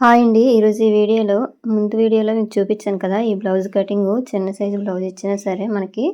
Hi అండి. ఈరోజు ఈ వీడియోలో ముందు వీడియోలో మీకు చూపించాను కదా ఈ బ్లౌజ్ కటింగ్ చిన్న సైజు బ్లౌజ్ ఇచ్చినా సరే మనకి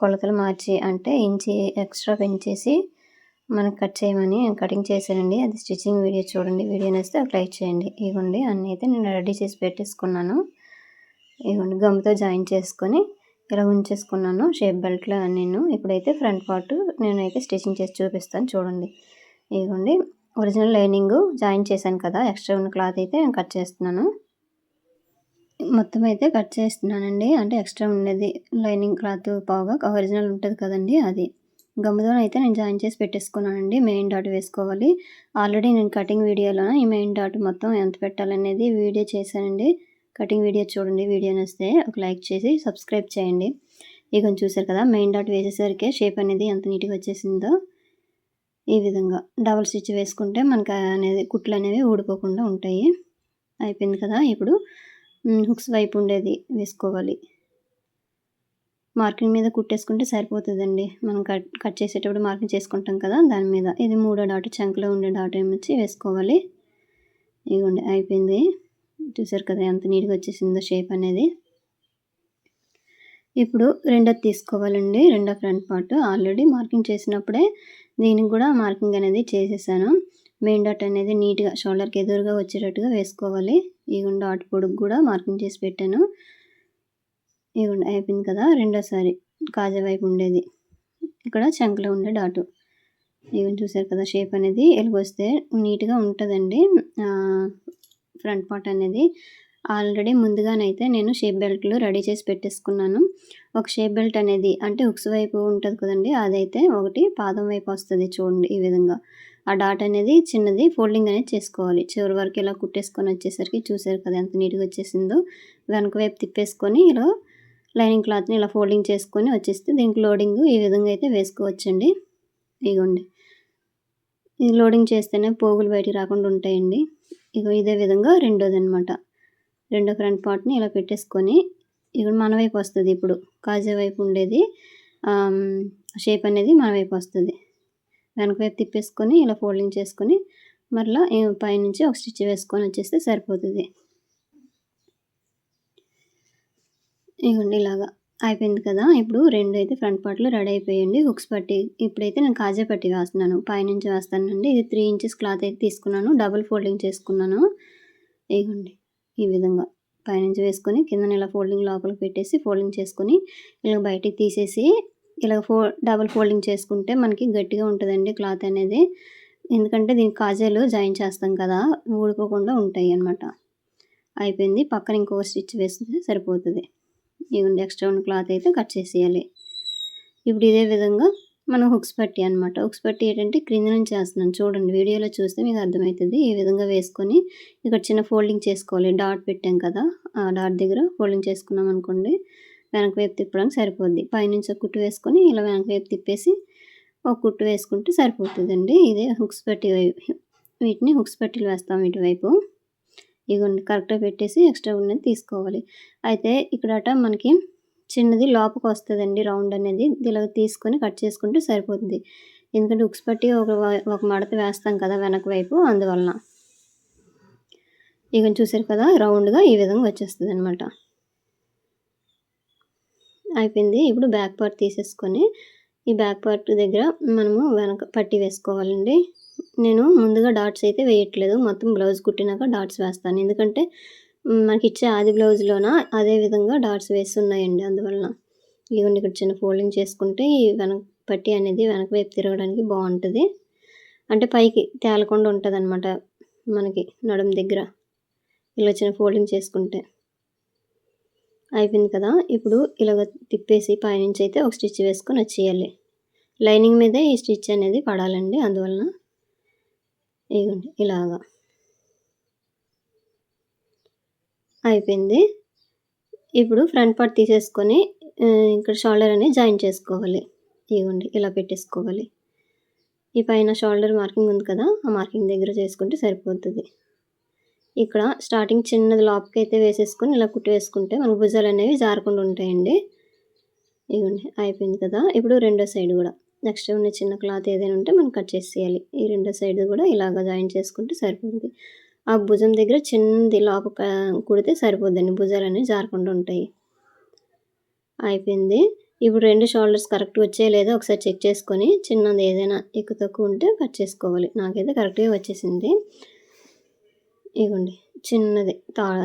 కొలతలు మార్చి అంటే ఇంచి ఎక్స్ట్రా పెంచేసి మనకి కట్ చేయమని కటింగ్ చేశానండి. అది స్టిచ్చింగ్ వీడియో చూడండి. వీడియో నేస్తే ఒక లైక్ చేయండి. ఇవ్వండి అన్నీ అయితే నేను రెడీ చేసి పెట్టేసుకున్నాను. ఇవ్వండి గమ్తో జాయిన్ చేసుకొని ఇలా ఉంచేసుకున్నాను. షేప్ బెల్ట్లో నేను ఇప్పుడైతే ఫ్రంట్ పార్ట్ నేనైతే స్టిచ్చింగ్ చేసి చూపిస్తాను. చూడండి. ఇవ్వండి ఒరిజినల్ లైనింగ్ జాయిన్ చేశాను కదా ఎక్స్ట్రా ఉన్న క్లాత్ అయితే నేను కట్ చేస్తున్నాను. మొత్తం అయితే కట్ చేస్తున్నానండి. అంటే ఎక్స్ట్రా ఉండేది లైనింగ్ క్లాత్ బాగా ఒరిజినల్ ఉంటుంది కదండి అది. గమ్ముతో అయితే నేను జాయిన్ చేసి పెట్టేసుకున్నానండి. మెయిన్ డాట్ వేసుకోవాలి. ఆల్రెడీ నేను కటింగ్ వీడియోలో ఈ మెయిన్ డాట్ మొత్తం ఎంత పెట్టాలనేది వీడియో చేశానండి. కటింగ్ వీడియో చూడండి వీడియో వస్తే ఒక లైక్ చేసి సబ్స్క్రైబ్ చేయండి. ఇక చూసారు కదా మెయిన్ డాట్ వేసేసరికి షేప్ అనేది ఎంత నీట్గా వచ్చేసిందో. ఈ విధంగా డబల్ స్టిచ్ వేసుకుంటే మనకు అనేది కుట్లు అనేవి ఊడిపోకుండా ఉంటాయి. అయిపోయింది కదా ఇప్పుడు హుక్స్ వైపు ఉండేది వేసుకోవాలి. మార్కింగ్ మీద కుట్టేసుకుంటే సరిపోతుందండి. మనం కట్ కట్ చేసేటప్పుడు మార్కింగ్ చేసుకుంటాం కదా దాని మీద. ఇది మూడో డాట్ చంకలో ఉండే డాట్ ఏమొచ్చి వేసుకోవాలి. ఇదిగోండి అయిపోయింది. చూసారు కదా ఎంత నీట్గా వచ్చేసిందో షేప్ అనేది. ఇప్పుడు రెండోది తీసుకోవాలండి. రెండో ఫ్రంట్ పార్ట్. ఆల్రెడీ మార్కింగ్ చేసినప్పుడే దీనికి కూడా మార్కింగ్ అనేది చేసేసాను. మెయిన్ డాట్ అనేది నీట్గా షోల్డర్కి ఎదురుగా వచ్చేటట్టుగా వేసుకోవాలి. ఈ డాట్ పొడుగు కూడా మార్కింగ్ చేసి పెట్టాను. ఈ అయిపోయింది కదా రెండోసారి కాజా వైపు ఉండేది. ఇక్కడ చంకలో ఉండే డాటు. ఇవన్నీ చూసారు కదా షేప్ అనేది ఎలుగొస్తే నీట్గా ఉంటుందండి. ఫ్రంట్ పార్ట్ అనేది. ఆల్రెడీ ముందుగానైతే నేను షేప్ బెల్ట్లు రెడీ చేసి పెట్టేసుకున్నాను. ఒక షేప్ బెల్ట్ అనేది అంటే ఉక్స్ వైపు ఉంటుంది కదండి అదైతే ఒకటి పాదం వైపు వస్తుంది చూడండి ఈ విధంగా. ఆ డాట్ అనేది చిన్నది ఫోల్డింగ్ అనేది చేసుకోవాలి. చివరి వరకు ఇలా కుట్టేసుకొని వచ్చేసరికి చూసారు కదా ఎంత నీట్గా వచ్చేసిందో. వెనక వైపు తిప్పేసుకొని ఇలా లైనింగ్ క్లాత్ని ఇలా ఫోల్డింగ్ చేసుకొని వచ్చేస్తే దీనికి లోడింగ్ ఈ విధంగా అయితే వేసుకోవచ్చండి. ఇగోండి. ఇది లోడింగ్ చేస్తేనే పోగులు బయటికి రాకుండా ఉంటాయండి. ఇగో ఇదే విధంగా రెండోది అనమాట రెండో ఫ్రంట్ పార్ట్ని ఇలా పెట్టేసుకొని ఇక్కడ మన వైపు వస్తుంది ఇప్పుడు. కాజా వైపు ఉండేది. షేప్ అనేది మన వైపు వస్తుంది. వెనక వైపు తిప్పేసుకొని ఇలా ఫోల్డింగ్ చేసుకొని మరలా పైనుంచి ఒక స్టిచ్ వేసుకొని వచ్చేస్తే సరిపోతుంది. ఇగోండి ఇలాగా అయిపోయింది కదా. ఇప్పుడు రెండు అయితే ఫ్రంట్ పార్ట్లు రెడీ అయిపోయింది హుక్స్ పట్టి ఇప్పుడైతే నేను కాజా పట్టి వేస్తున్నాను. పైనుంచి వేస్తానండి. ఇది త్రీ ఇంచెస్ క్లాత్ అయితే తీసుకున్నాను. డబుల్ ఫోల్డింగ్ చేసుకున్నాను. ఇగోండి. ఈ విధంగా. పైనుంచి వేసుకొని కింద ఇలా ఫోల్డింగ్ లోపలికి పెట్టేసి ఫోల్డింగ్ చేసుకొని ఇలా బయటికి తీసేసి ఇలా ఫో డబుల్ ఫోల్డింగ్ చేసుకుంటే మనకి గట్టిగా ఉంటుందండి క్లాత్ అనేది. ఎందుకంటే దీనికి కాజాలు జాయిన్ చేస్తాం కదా ఊడిపోకుండా ఉంటాయి అన్నమాట. అయిపోయింది. పక్కన ఇంకో స్టిచ్ వేస్తే సరిపోతుంది. ఇవ్వండి ఎక్స్ట్రా ఉన్న క్లాత్ అయితే కట్ చేసేయాలి. ఇప్పుడు ఇదే విధంగా మనం హుక్స్ పట్టి అనమాట హుక్స్ పట్టి ఏంటంటే క్రింద నుంచి చేస్తున్నాను చూడండి వీడియోలో చూస్తే మీకు అర్థమవుతుంది. ఈ విధంగా వేసుకొని ఇక్కడ చిన్న ఫోల్డింగ్ చేసుకోవాలి. డాట్ పెట్టాం కదా ఆ డాట్ దగ్గర ఫోల్డింగ్ చేసుకున్నాం అనుకోండి వెనక వైపు తిప్పడానికి సరిపోద్ది. పైనుంచి ఒక కుట్టు వేసుకొని ఇలా వెనక వైపు తిప్పేసి ఒక కుట్టు వేసుకుంటే సరిపోతుందండి. ఇదే హుక్స్ పట్టి వీటిని హుక్స్ పట్టీలు వేస్తాం ఇటువైపు. ఇగోండి కరెక్ట్గా పెట్టేసి ఎక్స్ట్రా ఉన్నది తీసుకోవాలి. అయితే ఇక్కడట మనకి చిన్నది లోపలికి వస్తుందండి రౌండ్ అనేది. ఇలా తీసుకొని కట్ చేసుకుంటే సరిపోతుంది. ఎందుకంటే ఉక్స్ పట్టి ఒక ఒక మడత వేస్తాం కదా వెనక వైపు అందువలన. ఇక చూసారు కదా రౌండ్గా ఈ విధంగా వచ్చేస్తుంది అనమాట అయిపోయింది. ఇప్పుడు బ్యాక్ పార్ట్ తీసేసుకొని ఈ బ్యాక్ పార్ట్ దగ్గర మనము వెనక పట్టి వేసుకోవాలండి. నేను ముందుగా డాట్స్ అయితే వేయట్లేదు. మొత్తం బ్లౌజ్ కుట్టినాక డాట్స్ వేస్తాను. ఎందుకంటే మనకి ఇచ్చే ఆది బ్లౌజ్లోన? అదే విధంగా డాట్స్ వేసి ఉన్నాయండి అందువలన. ఇవన్నీ ఇక్కడ చిన్న ఫోల్డింగ్ చేసుకుంటే ఈ వెనక పట్టి అనేది వెనక వైపు తిరగడానికి బాగుంటుంది. అంటే పైకి తేలకుండా ఉంటుంది అనమాట మనకి నడుం దగ్గర. ఇలా చిన్న ఫోల్డింగ్ చేసుకుంటే. అయిపోయింది కదా? ఇప్పుడు ఇలాగ తిప్పేసి పైనుంచి అయితే ఒక స్టిచ్ వేసుకొని వచ్చేయాలి. లైనింగ్ మీదే ఈ స్టిచ్ అనేది పడాలండి అందువలన. ఇగోండి ఇలాగా. అయిపోయింది. ఇప్పుడు ఫ్రంట్ పార్ట్ తీసేసుకొని ఇక్కడ షోల్డర్ అనేది జాయిన్ చేసుకోవాలి. ఇవ్వండి ఇలా పెట్టేసుకోవాలి. ఈ పైన షోల్డర్ మార్కింగ్ ఉంది కదా ఆ మార్కింగ్ దగ్గర చేసుకుంటే సరిపోతుంది. ఇక్కడ స్టార్టింగ్ చిన్నది లోపకి అయితే వేసేసుకొని ఇలా కుట్టి వేసుకుంటే మనకు భుజాలు అనేవి జారకుండా ఉంటాయండి. ఇవ్వండి అయిపోయింది కదా. ఇప్పుడు రెండో సైడ్ కూడా. నెక్స్ట్ ఉన్న చిన్న క్లాత్ ఏదైనా ఉంటే మనం కట్ చేసేయాలి. ఈ రెండో సైడ్ కూడా ఇలాగ జాయిన్ చేసుకుంటే సరిపోతుంది. ఆ భుజం దగ్గర చిన్నది లోపల కుడితే సరిపోద్దండి. అనేవి జారకుండా ఉంటాయి. అయిపోయింది. ఇప్పుడు రెండు షోల్డర్స్ కరెక్ట్ వచ్చే లేదో ఒకసారి చెక్ చేసుకొని చిన్నది ఏదైనా ఎక్కువ తక్కువ ఉంటే కట్ చేసుకోవాలి. నాకైతే కరెక్ట్గా వచ్చేసింది. ఇగోండి. చిన్నది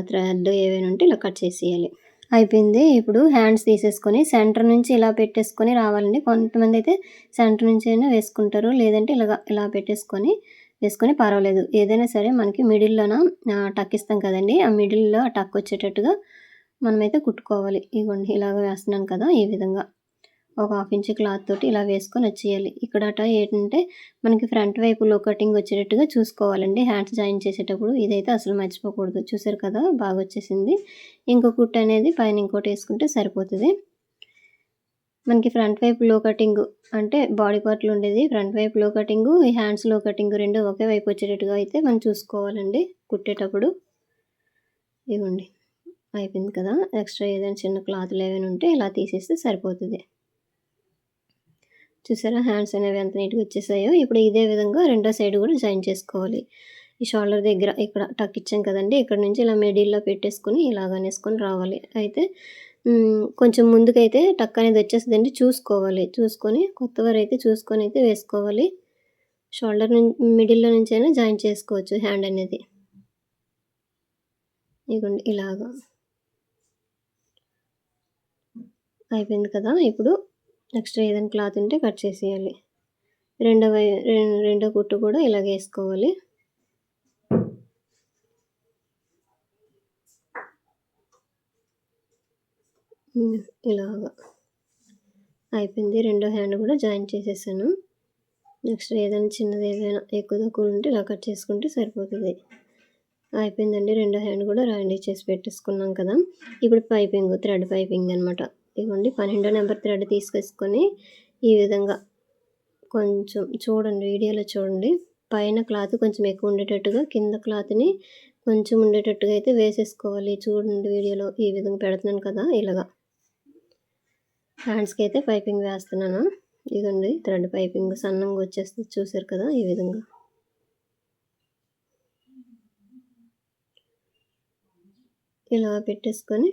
థ్రెడ్ ఏవైనా ఉంటే ఇలా కట్ చేసేయాలి. అయిపోయింది. ఇప్పుడు హ్యాండ్స్ తీసేసుకొని సెంటర్ నుంచి ఇలా పెట్టేసుకొని రావాలండి. కొంతమంది అయితే సెంటర్ నుంచి అయినా వేసుకుంటారు. లేదంటే ఇలా ఇలా పెట్టేసుకొని వేసుకొని పర్వాలేదు. ఏదైనా సరే మనకి మిడిల్లోన టక్ ఇస్తాం కదండి. ఆ మిడిల్లో టక్ వచ్చేటట్టుగా మనమైతే కుట్టుకోవాలి. ఇగోండి ఇలాగ వేస్తున్నాను కదా ఈ విధంగా. ఒక హాఫ్ ఇంచ్ క్లాత్ తోటి ఇలా వేసుకొని వచ్చేయాలి. ఇక్కడట ఏంటంటే మనకి ఫ్రంట్ వైపు లో కటింగ్ వచ్చేటట్టుగా చూసుకోవాలండి. హ్యాండ్స్ జాయిన్ చేసేటప్పుడు ఇదైతే అసలు మర్చిపోకూడదు. చూసారు కదా బాగా వచ్చేసింది ఇంకో కుట్ అనేది పైన ఇంకోటి వేసుకుంటే సరిపోతుంది. మనకి ఫ్రంట్ వైపు లో కటింగ్ అంటే బాడీ పార్ట్లు ఉండేది. ఫ్రంట్ వైపు లో కటింగ్ ఈ హ్యాండ్స్లో కటింగ్ రెండు ఒకే వైపు వచ్చేటట్టుగా అయితే మనం చూసుకోవాలండి కుట్టేటప్పుడు. ఇవ్వండి అయిపోయింది కదా. ఎక్స్ట్రా ఏదైనా చిన్న క్లాత్లు ఏమైనా ఉంటే ఇలా తీసేస్తే సరిపోతుంది. చూసారా? హ్యాండ్స్ అనేవి ఎంత నీట్గా వచ్చేసాయో. ఇప్పుడు ఇదే విధంగా రెండో సైడ్ కూడా జాయిన్ చేసుకోవాలి. ఈ షోల్డర్ దగ్గర ఇక్కడ టక్ ఇచ్చాం కదండి. ఇక్కడ నుంచి ఇలా మిడిల్లో పెట్టేసుకొని ఇలాగనేసుకొని రావాలి. అయితే కొంచెం ముందుకైతే టక్ అనేది వచ్చేస్తుందండి. చూసుకోవాలి. చూసుకొని కొత్త అయితే చూసుకొని అయితే వేసుకోవాలి. షోల్డర్ నుంచి మిడిల్లో నుంచి అయినా జాయిన్ చేసుకోవచ్చు హ్యాండ్ అనేది. ఇదిగోండి ఇలాగా. అయిపోయింది కదా. ఇప్పుడు నెక్స్ట్ ఏదైనా క్లాత్ ఉంటే కట్ చేసేయాలి. రెండవ రెండో కుట్టు కూడా ఇలాగ వేసుకోవాలి. ఇలాగా అయిపోయింది. రెండో హ్యాండ్ కూడా జాయిన్ చేసేసాను. నెక్స్ట్ ఏదైనా చిన్నది ఏదైనా ఎక్కువ తక్కువ ఉంటే ఇలా కట్ చేసుకుంటే సరిపోతుంది. అయిపోయిందండి. రెండో హ్యాండ్ కూడా రాండి చేసి పెట్టేసుకున్నాం కదా. ఇప్పుడు పైపింగ్ థ్రెడ్ పైపింగ్ అనమాట ఇవ్వండి. పన్నెండో నెంబర్ థ్రెడ్ తీసుకొచ్చుకొని ఈ విధంగా కొంచెం చూడండి వీడియోలో చూడండి. పైన క్లాత్ కొంచెం ఎక్కువ ఉండేటట్టుగా కింద క్లాత్ని కొంచెం ఉండేటట్టుగా అయితే వేసేసుకోవాలి. చూడండి వీడియోలో ఈ విధంగా పెడుతున్నాను కదా ఇలాగా. హ్యాండ్స్కి అయితే పైపింగ్ వేస్తున్నాను. ఇదండి థ్రెడ్ పైపింగ్ సన్నంగా వచ్చేస్తుంది చూసారు కదా ఈ విధంగా. ఇలా పెట్టేసుకొని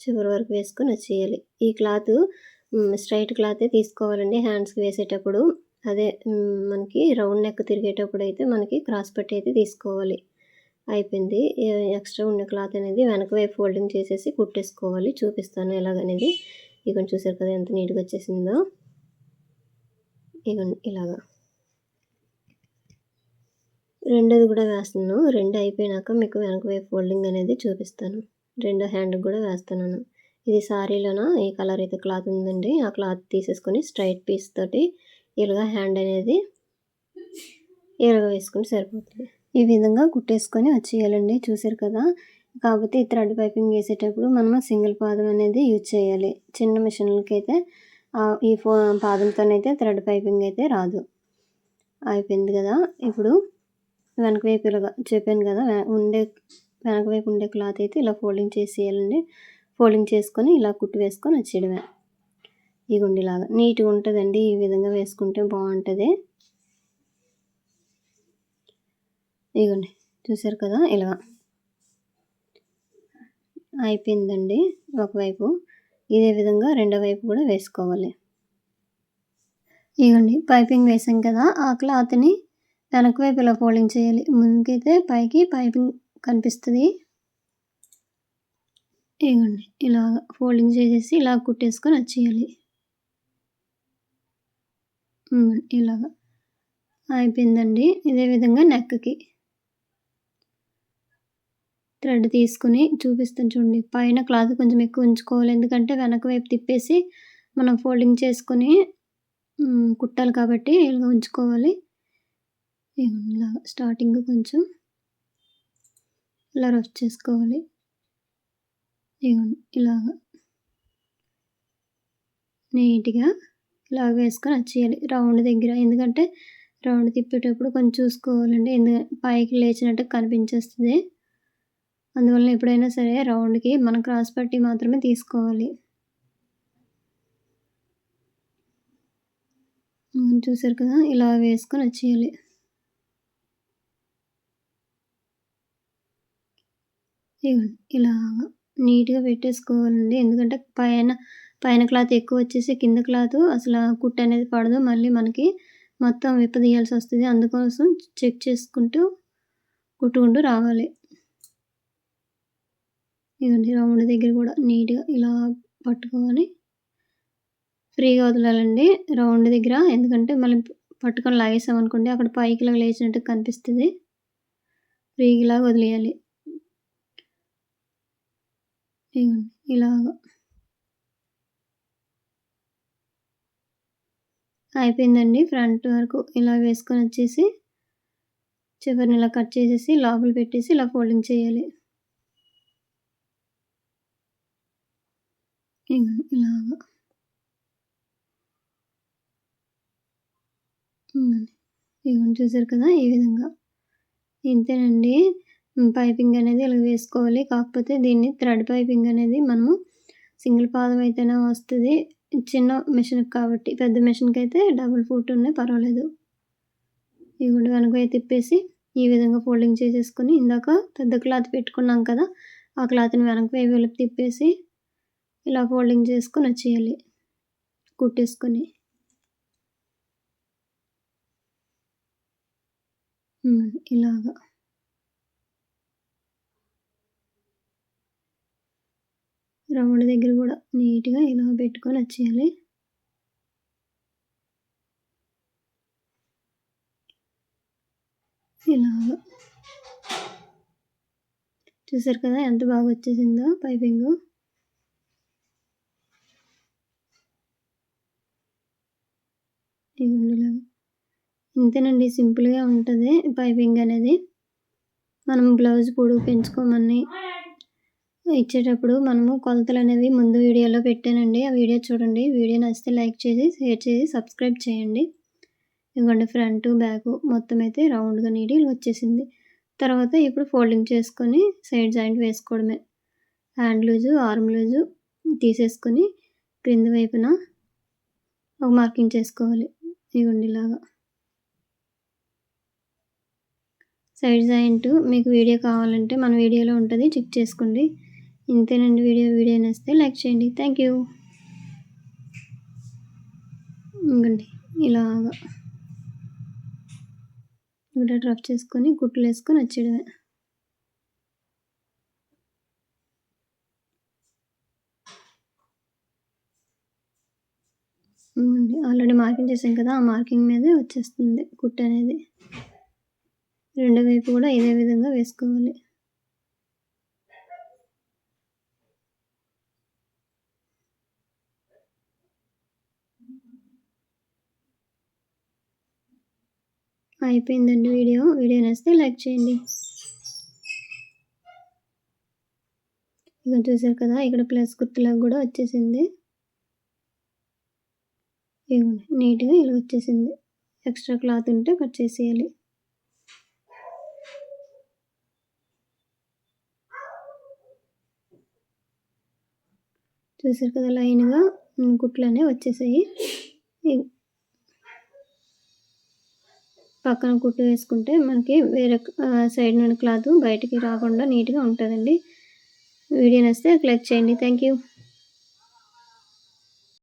చివరి వరకు వేసుకొని వచ్చేయాలి ఈ క్లాత్ స్ట్రైట్ క్లాతే తీసుకోవాలండి హ్యాండ్స్కి వేసేటప్పుడు. అదే మనకి రౌండ్ నెక్ తిరిగేటప్పుడు అయితే మనకి క్రాస్ పట్టి అయితే తీసుకోవాలి. అయిపోయింది. ఎక్స్ట్రా ఉన్న క్లాత్ అనేది వెనక వైపు ఫోల్డింగ్ చేసేసి కుట్టేసుకోవాలి. చూపిస్తాను ఎలాగనేది. ఇక చూసారు కదా ఎంత నీట్గా వచ్చేసిందో. ఇక ఇలాగా. రెండోది కూడా వేస్తున్నాను. రెండు అయిపోయినాక మీకు వెనక వైపు ఫోల్డింగ్ అనేది చూపిస్తాను. రెండో హ్యాండ్ కూడా వేస్తున్నాను. ఇది సారీలోన? ఈ కలర్ అయితే క్లాత్ ఉందండి. ఆ క్లాత్ తీసేసుకొని స్ట్రైట్ పీస్ తోటి ఇలాగా హ్యాండ్ అనేది ఇలాగ వేసుకుని సరిపోతుంది. ఈ విధంగా కుట్టేసుకొని వచ్చేయాలండి. చూసారు కదా? కాకపోతే ఈ థ్రెడ్ పైపింగ్ వేసేటప్పుడు మనం సింగిల్ పాదం అనేది యూజ్ చేయాలి. చిన్న మిషన్లకి అయితే ఈ ఫో పాదంతోనైతే థ్రెడ్ పైపింగ్ అయితే రాదు. అయిపోయింది కదా? ఇప్పుడు వెనక వైపు ఇలాగా చెప్పాను కదా ఉండే వెనక వైపు ఉండే క్లాత్ అయితే ఇలా ఫోల్డింగ్ చేసేయాలండి. ఫోల్డింగ్ చేసుకొని ఇలా కుట్టు వేసుకొని వచ్చేయడమే. ఈ లాగా నీట్గా ఉంటుందండి. ఈ విధంగా వేసుకుంటే బాగుంటుంది. ఇదిగోండి చూసారు కదా ఇలా అయిపోయిందండి ఒకవైపు. ఇదే విధంగా రెండో వైపు కూడా వేసుకోవాలి. ఇగోండి పైపింగ్ వేసాం కదా ఆ క్లాత్ని వెనక వైపు ఇలా ఫోల్డింగ్ చేయాలి. ముందుకైతే పైకి పైపింగ్ కనిపిస్తుంది. ఇగోండి ఇలా ఫోల్డింగ్ చేసేసి ఇలా కుట్టేసుకొని వచ్చేయాలి. ఇలాగా అయిపోయిందండి. ఇదే విధంగా నెక్కి థ్రెడ్ తీసుకుని చూపిస్తాను చూడండి. పైన క్లాత్ కొంచెం ఎక్కువ ఉంచుకోవాలి. ఎందుకంటే వెనక వైపు తిప్పేసి మనం ఫోల్డింగ్ చేసుకొని కుట్టాలి కాబట్టి ఇలా ఉంచుకోవాలి. ఇలాగా స్టార్టింగ్ కొంచెం ఇలా రఫ్ చేసుకోవాలి. ఇవ్వండి ఇలాగా నీట్గా ఇలా వేసుకొని వచ్చేయాలి రౌండ్ దగ్గర ఎందుకంటే రౌండ్ తిప్పేటప్పుడు కొంచెం చూసుకోవాలండి. ఎందుకంటే పైకి లేచినట్టు కనిపించేస్తుంది. అందువల్ల ఎప్పుడైనా సరే రౌండ్కి మన క్రాస్ పట్టి మాత్రమే తీసుకోవాలి. చూసారు కదా? ఇలా వేసుకొని వచ్చేయాలి. ఇలాగా నీట్గా పెట్టేసుకోవాలండి. ఎందుకంటే పైన పైన క్లాత్ ఎక్కువ వచ్చేసి కింద క్లాత్ అసలు కుట్టు అనేది పడదు. మళ్ళీ మనకి మొత్తం విప్పదీయాల్సి వస్తుంది. అందుకోసం చెక్ చేసుకుంటూ కుట్టుకుంటూ రావాలి. ఇగోండి రౌండ్ దగ్గర కూడా నీట్‌గా ఇలా పట్టుకోవాలి. ఫ్రీగా వదలాలండి రౌండ్ దగ్గర. ఎందుకంటే మళ్ళీ పట్టుకొని లాగేసామనుకోండి అక్కడ పైకి ఇలా లేచినట్టు కనిపిస్తుంది ఫ్రీగా వదిలేయాలి. ఇగోండి ఇలాగా అయిపోయిందండి. ఫ్రంట్ వరకు ఇలా వేసుకొని వచ్చేసి చివరిని ఇలా కట్ చేసేసి లోపల పెట్టేసి ఇలా ఫోల్డింగ్ చేయాలి. ఇలాగ. ఇగోండి. చూసారు కదా! ఈ విధంగా. ఇంతేనండి. పైపింగ్ అనేది ఇలా వేసుకోవాలి. కాకపోతే దీన్ని థ్రెడ్ పైపింగ్ అనేది మనము సింగిల్ పాదం అయితేనే వస్తుంది చిన్న మిషన్ కాబట్టి. పెద్ద మిషన్కి అయితే డబుల్ ఫుట్ ఉన్నాయి పర్వాలేదు. ఇగోండి వెనక తిప్పేసి ఈ విధంగా ఫోల్డింగ్ చేసేసుకొని ఇందాక పెద్ద క్లాత్ పెట్టుకున్నాం కదా! ఆ క్లాత్‌ని వెనక వైపు తిప్పేసి ఇలా ఫోల్డింగ్ చేసుకొని వచ్చేయాలి. కుట్టేసుకొని. ఇలాగా రౌండ్ దగ్గర కూడా నీట్‌గా ఇలా పెట్టుకొని వచ్చేయాలి. ఇలాగా చూసారు కదా! ఎంత బాగా వచ్చేసిందో పైపింగు. ఇగోండి ఇలాగ. ఇంతేనండి సింపుల్‌గా ఉంటుంది పైపింగ్ అనేది. మనం బ్లౌజ్ పొడవు పెంచుకోమని ఇచ్చేటప్పుడు మనము కొలతలు అనేవి ముందు వీడియోలో పెట్టానండి. ఆ వీడియో చూడండి. వీడియో నచ్చితే లైక్ చేసి, షేర్ చేసి, సబ్స్క్రైబ్ చేయండి. ఇదిగోండి ఫ్రంట్, బ్యాక్ మొత్తం అయితే రౌండ్‌గా నీట్‌గా వచ్చేసింది. తర్వాత ఇప్పుడు ఫోల్డింగ్ చేసుకొని సైడ్ జాయింట్ వేసుకోవడమే. హ్యాండ్ లూజు, ఆర్మ్ లూజు తీసేసుకొని క్రింది వైపున ఒక మార్కింగ్ చేసుకోవాలి. ఇదిగోండి ఇలాగా. సైడ్ జాయింట్ మీకు వీడియో కావాలంటే మన వీడియోలో ఉంటుంది చెక్ చేసుకోండి. ఇంతేనండి వీడియో. వీడియో నచ్చితే లైక్ చేయండి. Thank you. ఇంకండి ఇలాగా. ఇక్కడ రఫ్ చేసుకొని కుట్లేసుకొని వచ్చేయడమే. ఇగోండి ఆల్రెడీ మార్కింగ్ చేసాం కదా! ఆ మార్కింగ్ మీదే వచ్చేస్తుంది కుట్టు అనేది. రెండో వైపు కూడా ఇదే విధంగా వేసుకోవాలి. అయిపోయిందండి వీడియో. వీడియో నచ్చితే లైక్ చేయండి. ఇగో చూసారు కదా! ఇక్కడ ప్లస్ గుర్తులాగా కూడా వచ్చేసింది. ఇగోండి నీట్‌గా ఇలా వచ్చేసింది. ఎక్స్ట్రా క్లాత్ ఉంటే కట్ చేసేయాలి. చూసారు కదా! లైన్‌గా హ్మ్. వచ్చేసాయి. పక్కన కుట్టు వేసుకుంటే మనకి వేరే సైడ్ నుండి క్లాత్ బయటికి రాకుండా నీట్‌గా ఉంటుందండి వీడియో నచ్చితే క్లిక్ చేయండి. Thank you.